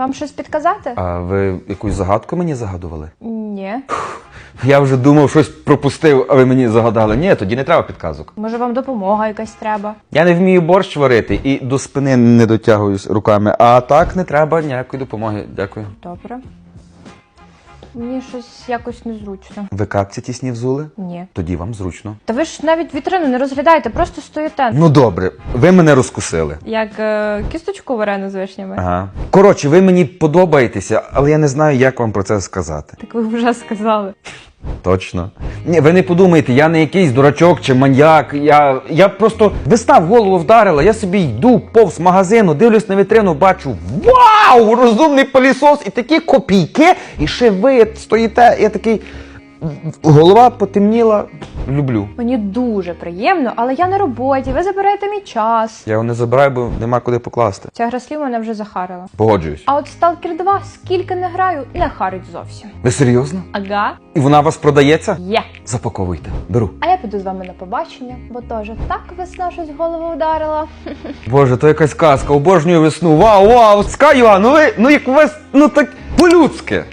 Вам щось підказати? А ви якусь загадку мені загадували? Ні. Я вже думав, щось пропустив, а ви мені загадали. Ні, тоді не треба підказок. Може, вам допомога якась треба? Я не вмію борщ варити і до спини не дотягуюсь руками. А так не треба ніякої допомоги. Дякую. Добре. Мені щось якось незручно. Ви капці тісні взули? Ні. Тоді вам зручно. Та ви ж навіть вітрину не розглядаєте, просто стоїте. Ну добре, ви мене розкусили. Як е, кісточку варену з вишнями. Ага. Коротше, ви мені подобаєтеся, але я не знаю, як вам про це сказати. Так ви вже сказали. Точно. Ні, ви не подумайте, я не якийсь дурачок чи маньяк. Я, я просто весна в голову вдарила. Я собі йду повз магазину, дивлюсь на вітрину, бачу вау! Розумний пилісос і такі копійки, і ще ви стоїте. Я такий. Голова потемніла. Люблю. Мені дуже приємно, але я на роботі, ви забираєте мій час. Я його не забираю, бо нема куди покласти. Ця гра слів мене вже захарила. Погоджуюсь. А от Stalker 2 скільки не граю, не харить зовсім. Ви серйозно? Ага, І вона у вас продається? є. Запаковуйте. Беру. А я піду з вами на побачення, бо теж так весна щось в голову вдарила. Боже, то якась казка, обожнюю весну. Вау, вау! Скаю, ну ви, ну як у вас, ну так по-людськи.